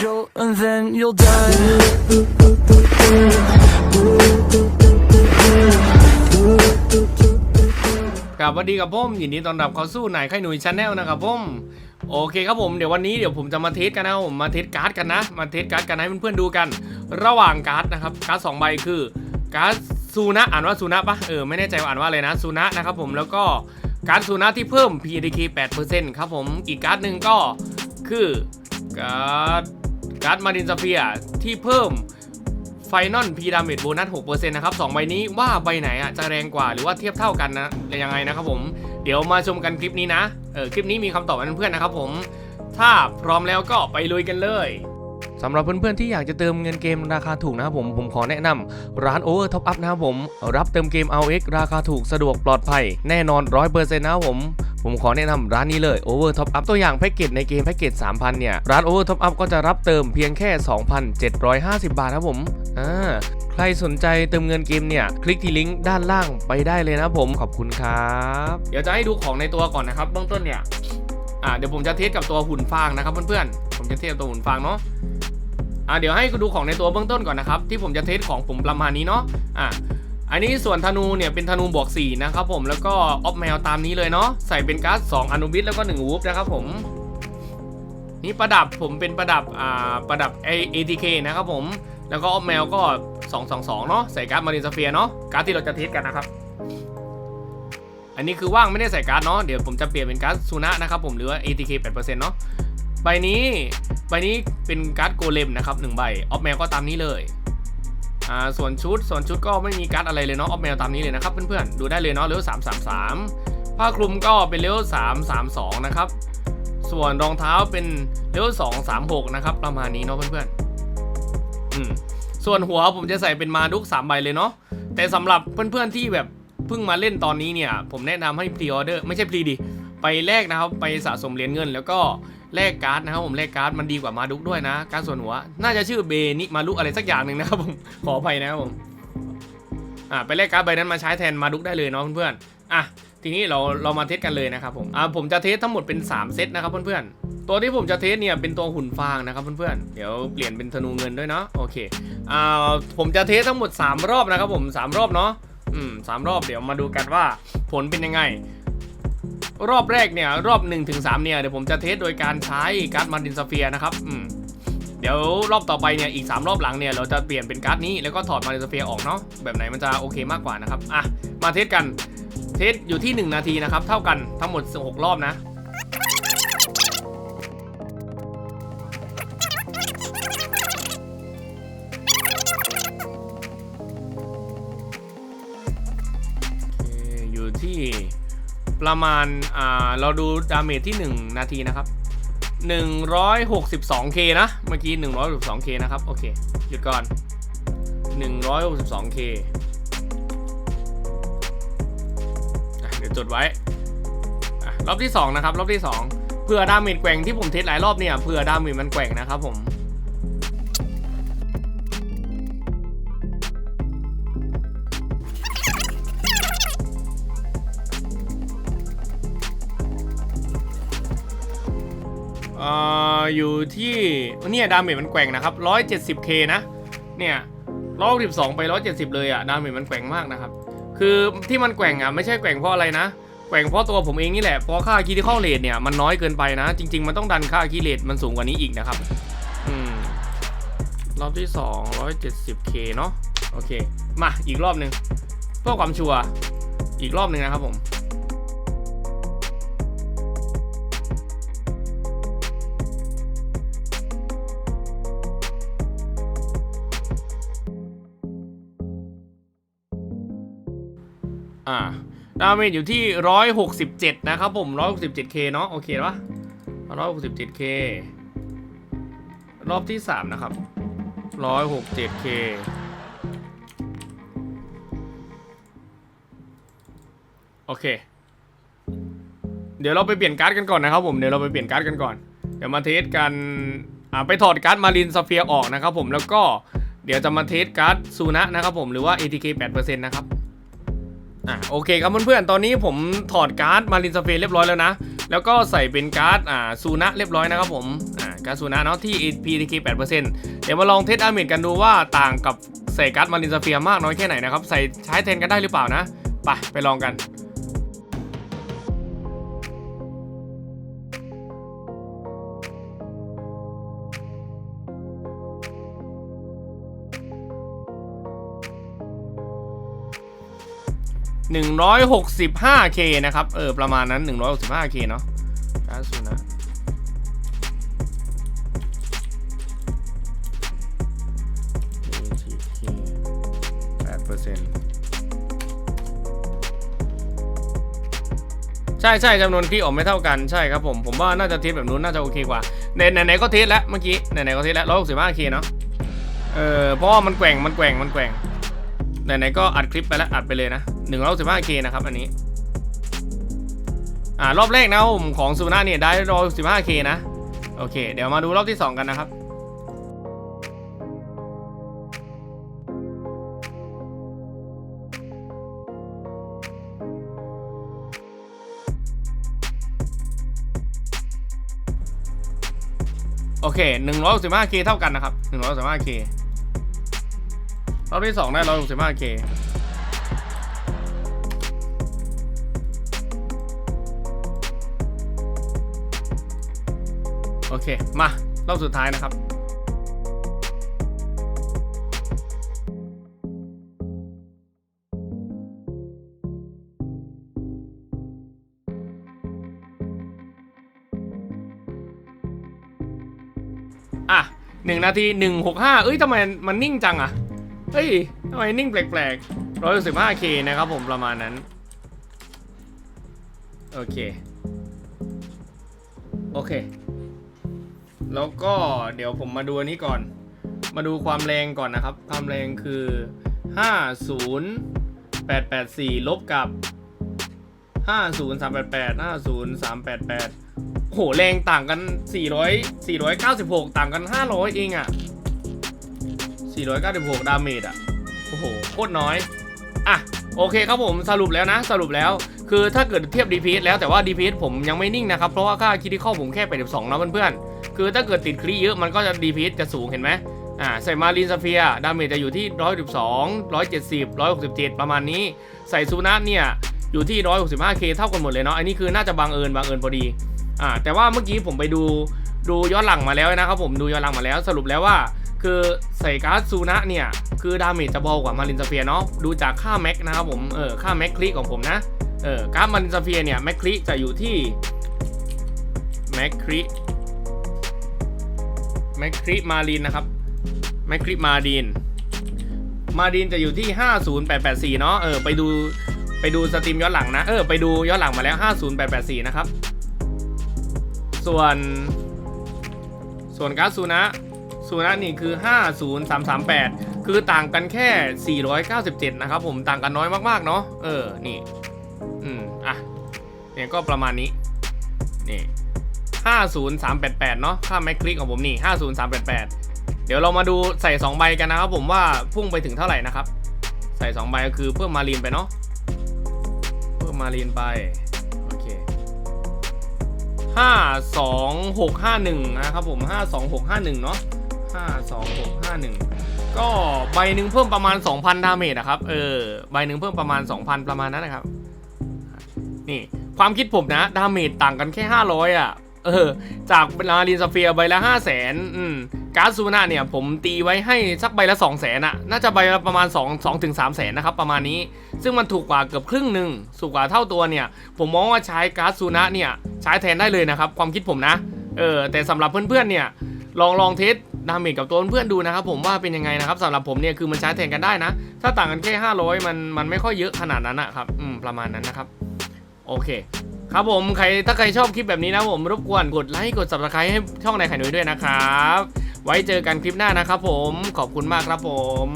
jolt and then you'll die. กับสวัสดีกับผมยินดีต้อนรับเข้าสู่นายไข่หนุ่ยชาแนลนะครับผมโอเคครับผมเดี๋ยววันนี้เดี๋ยวผมจะมาเทสกันนะครับผมมาเทสการ์ดกันนะมาเทสการ์ดกันให้เพื่อนๆดูกัน ระหว่างการ์ดนะครับการ์ดสองใบคือการ์ดซูนะอ่านว่าซูนะปะเออไม่แน่ใจว่าอ่านว่าอะไรนะซูนะนะครับผมแล้วก็การ์ดซูนะที่เพิ่ม PDK 8%ครับผมอีกการ์ดหนึ่งก็คือการ์ด การ์ดมารินซาเฟียที่เพิ่มไฟนอลพีดาเมจโบนัส6%นะครับ2ใบนี้ว่าใบไหนอะจะแรงกว่าหรือว่าเทียบเท่ากันนะยังไงนะครับผม เดี๋ยวมาชมกันคลิปนี้นะ เออคลิปนี้มีคำตอบให้เพื่อนๆนะครับผม ถ้าพร้อมแล้วก็ไปลุยกันเลยสำหรับเพื่อนๆที่อยากจะเติมเงินเกมราคาถูกนะครับผมผมขอแนะนำร้าน Over Top Up นะครับผม รับเติมเกม RX ราคาถูกสะดวกปลอดภัย แน่นอน 100%นะครับผม ผมขอแนะนำร้านนี้เลย Over Top Up ตัวอย่างแพ็กเกจในเกมแพ็กเกจ3,000 เนี่ย ร้าน Over Top Up ก็จะรับเติมเพียงแค่ 2,750 บาทครับผมอ่าใครสนใจเติมเงินเกมเนี่ย คลิกที่ลิงก์ด้านล่างไปได้เลยนะผมขอบคุณครับ เดี๋ยวจะให้ดูของในตัวก่อนนะครับเบื้องต้นเนี่ยอ่าเดี๋ยวผมจะเทสกับตัวหุ่นฟางนะครับเพื่อนๆผมจะเทสตัวหุ่นฟางเนาะอ่าเดี๋ยวให้ดูของในตัวเบื้องต้นก่อนนะครับที่ผมจะเทสของผมประมาณนี้เนาะอ่า อันนี้ส่วนธนูเนี่ยเป็นธนูบวก4นะครับผมแล้วก็ออฟแมวตามนี้เลยเนาะใส่เป็นการ์ด2อนุบิตแล้วก็1วูฟนะครับผมนี่ประดับผมเป็นประดับอ่าประดับ ATK นะครับผมแล้วก็ออฟแมวก็ 222 เนาะใส่การ์ดมารินสเฟียเนาะการ์ดที่เราจะเทสกันนะครับ อันนี้คือว่างไม่ได้ใส่การ์ดเนาะเดี๋ยวผมจะเปลี่ยนเป็นการ์ดซูนะนะครับผมหรือว่า ATK 8%เนาะใบนี้ใบนี้เป็นการ์ดโกเลมนะครับหนึ่งใบออฟแมวก็ตามนี้เลย อ่าส่วนชุดส่วนชุดก็ไม่มีการ์ดอะไรเลยเนาะออฟแมวตามนี้เลยนะครับเพื่อนๆดูได้เลยเนาะเลเวล333ผ้าคลุมก็เป็นเลเวล332นะครับส่วนรองเท้าเป็นเลเวล236นะครับประมาณนี้เนาะเพื่อนๆอืมส่วนหัวผมจะใส่เป็นมาดุก3ใบเลยเนาะแต่สำหรับเพื่อนๆที่แบบเพิ่งมาเล่นตอนนี้เนี่ย ผมแนะนำให้พรีออเดอร์ไม่ใช่พรีดิไปแลกนะครับ ไปสะสมเหรียญเงิน แล้วก็ แลกการ์ดนะครับผมแลกการ์ดมันดีกว่ามาดุกด้วยนะ การส่วนหัว น่าจะชื่อเบนิมาลุอะไรสักอย่างหนึ่งนะครับผมขออภัยนะครับผมอ่าไปแลกการ์ดใบนั้นมาใช้แทนมาดุกได้เลยเนาะเพื่อนๆอะทีนี้เราเรามาเทสกันเลยนะครับผมอ่าผมจะเทสทั้งหมดเป็น 3 เซตนะครับเพื่อนๆ ตัวที่ผมจะเทสเนี่ยเป็นตัวหุ่นฟางนะครับเพื่อนๆ เดี๋ยวเปลี่ยนเป็นธนูเงินด้วยเนาะโอเคอ่าผมจะเทสทั้งหมด 3 รอบนะครับผม 3 รอบเนาะอืมสามรอบเดี๋ยวมาดูกันว่าผลเป็นยังไง รอบแรกเนี่ย รอบ1นถึงสเนี่ย เดี๋ยวผมจะเทสโดยการใช้การ์ดมาดินสเฟียนะครับอืมเดี๋ยวรอบต่อไปเนี่ยอีก 3 รอบหลังเนี่ยเราจะเปลี่ยนเป็นการ์ดนี้แล้วก็ถอดมาดินสเฟียออกเนาะแบบไหนมันจะโอเคมากกว่านะครับอะมาเทสกันเทสอยู่ที่ 1 นาทีนะครับ เท่ากันทั้งหมด 6 รอบนะโอเคอยู่ที่ ประมาณอ่าเราดูดาเมจที่ 1 นาทีนะครับ 162k นะ เมื่อกี้ 162k นะครับ โอเค หยุดก่อน 162k อะเดี๋ยวจดไว้ รอบที่ 2 นะครับ รอบที่ 2เพื่อดาเมจแกว่งที่ผมเทสหลายรอบเนี่ยเพื่อดาเมจมันแกว่งนะครับผม อ่ออยู่ที่เนี่ยดาเมจมันแกว่งนะครับ 170k นะเนี่ย112ไป170เลยอะดาเมจมันแกว่งมากนะครับ คือที่มันแกว่งอะไม่ใช่แกว่งเพราะอะไรนะ แกว่งเพราะตัวผมเองนี่แหละ เพราะค่าคีที่เข้าเลทเนี่ยมันน้อยเกินไปนะ จริง ๆ มันต้องดันค่าคีเลทมันสูงกว่านี้อีกนะครับ อืม รอบที่2 170k เนาะ โอเค มาอีกรอบหนึ่งเพื่อความชัวร์ อีกรอบหนึ่งนะครับผม อ่าดาเมจอยู่ที่ 167 นะครับผม 167k เนาะโอเคปะ 167k รอบที่ 3 นะครับ 167k โอเค เดี๋ยวเราไปเปลี่ยนการ์ดกันก่อนนะครับผมเดี๋ยวเราไปเปลี่ยนการ์ดกันก่อน เดี๋ยวมาเทสกันอ่าไปถอดการ์ดมารินสเฟียออกนะครับผมแล้วก็เดี๋ยวจะมาเทสการ์ดซูนะนะครับผมหรือว่า ATK 8%นะครับ อะโอเคครับเพื่อนๆ ตอนนี้ผมถอดการ์ดมารินสเฟรเรียบร้อยแล้วนะ แล้วก็ใส่เป็นการ์ดอ่าซูนะเรียบร้อยนะครับผมอ่าการ์ดซูนะเนาะที่ PTK 8%เดี๋ยวมาลองเทสอาเมดกันดูว่าต่างกับใส่การ์ดมารินสเฟียมากน้อยแค่ไหนนะครับ ใส่ใช้แทนกันได้หรือเปล่านะ ไปไปลองกัน 165k นะครับ เออ ประมาณนั้น 165k เนาะการ์ดซูนะใช่ใช่จำนวนคลิกออกไม่เท่ากันใช่ครับผม ผมว่าน่าจะเทสแบบนู้นน่าจะโอเคกว่าไหนไหนไหนก็เทสแล้วเมื่อกี้ไหนไหนก็เทสแล้วร้อยหกสิบห้าเนาะเออเพราะว่ามันแกว่งมันแกว่งมันแกว่งไหนไหนก็อัดคลิปไปแล้วอัดไปเลยนะ 165k นะครับอันนี้ อ่ารอบแรกนะผมของซูน่าเนี่ยได้ 115k นะ โอเค เดี๋ยวมาดูรอบที่2กันนะครับโอเค 165k เท่ากันนะครับ 165k รอบที่ 2 ได้ 165k โอเค มารอบสุดท้ายนะครับ อะหนึ่งนาทีหนึ่งหกห้าเอ้ยทำไมมันนิ่งจังอะเฮ้ยทำไมนิ่งแปลกๆร้อยสิบห้าเคนะครับผมประมาณนั้น โอเค โอเค แล้วก็เดี๋ยวผมมาดูอันนี้ก่อน มาดูความแรงก่อนนะครับ ความแรงคือ 50884 ลบกับ 50388 50388โหแรงต่างกัน 400 496 ต่างกัน 500 เองอะ496 ดาเมจอะโอ้โห โคตรน้อย อะ โอเคครับผมสรุปแล้วนะ สรุปแล้วคือถ้าเกิดเทียบ DPS แล้วแต่ว่า DPS ผมยังไม่นิ่งนะครับ เพราะว่าค่าคิดที่ข้อผมแค่82นะเพื่อนๆ คือถ้าเกิดติดคลีเยอะมันก็จะ DPS จะสูงเห็นไหมอ่าใส่มารีนสเฟียดาเมจจะอยู่ที่ 112 170 167 ประมาณนี้ ใส่ซูนัทเนี่ยอยู่ที่ 165k เท่ากันหมดเลยเนาะอันนี้คือน่าจะบังเอิญบังเอิญพอดีอ่าแต่ว่าเมื่อกี้ผมไปดูดูย้อนหลังมาแล้วนะครับผมดูย้อนหลังมาแล้วสรุปแล้วว่า คือใส่การ์ดซูนะเนี่ย คือดาเมจจะเบากว่ามารินสเฟียเนาะดูจากค่าแม็กนะครับผมเออค่าแม็กคลิของผมนะเออการ์ดมารินสเฟียเนี่ยแม็กคลิจะอยู่ที่แม็กคลิ แม็กคลิมารินนะครับแม็กคลิมาดินมาดินจะอยู่ที่ 50884 เนาะ เออ ไปดู ไปดูสตรีมย้อนหลังนะ เออ ไปดูย้อนหลังมาแล้ว 50884 นะครับ ส่วน ส่วนการ์ดซูนะซูนะนี่คือ 50338 คือต่างกันแค่ 497 นะครับผม ต่างกันน้อยมากๆ เนาะ เออ นี่ อืม อะ เนี่ยก็ประมาณนี้ นี่ 50388 เนาะค่าแม็กคลิกของผมนี่ 50388 เดี๋ยวเรามาดูใส่ 2 ใบกันนะครับผมว่าพุ่งไปถึงเท่าไหร่นะครับ ใส่ 2 ใบก็คือเพิ่มมารีนไปเนาะเพิ่มมารีนไป โอเค 52651 นะครับผม 52651 เนาะ52651 ก็ใบหนึ่งเพิ่มประมาณ 2,000 ดาเมจนะครับ เออ ใบหนึ่งเพิ่มประมาณ 2,000 ประมาณนั้นนะครับ นี่ความคิดผมนะ ดาเมจต่างกันแค่ 500 อะ เออ จากลาลินสเฟียร์ใบละ5 0 0 0 0นอืมการ์ดซูน่าเนี่ย ผมตีไว้ให้สักใบละ2 0 0 0 0นอะน่าจะใบละประมาณ2 2ถึง3 0 0 0 0นนะครับ ประมาณนี้ ซึ่งมันถูกกว่าเกือบครึ่งหนึ่งถูกกว่าเท่าตัวเนี่ย ผมมองว่าใช้การ์ดซูนะเนี่ยใช้แทนได้เลยนะครับ ความคิดผมนะ เออ แต่สำหรับเพื่อนๆเนี่ย ลองลองเทสดาเมจกับตัวเพื่อนๆดูนะครับผมว่าเป็นยังไงนะครับสำหรับผมเนี่ยคือมันใช้แทนกันได้นะ ถ้าต่างกันแค่ 500 มันมันไม่ค่อยเยอะขนาดนั้นนะครับอืมประมาณนั้นนะครับโอเค ครับผมใครถ้าใครชอบคลิปแบบนี้นะผมรบกวนกดไลค์กด subscribe ให้ช่องในายไข่นุ้ยด้วยนะครับ ไว้เจอกันคลิปหน้านะครับผมขอบคุณมากครับผม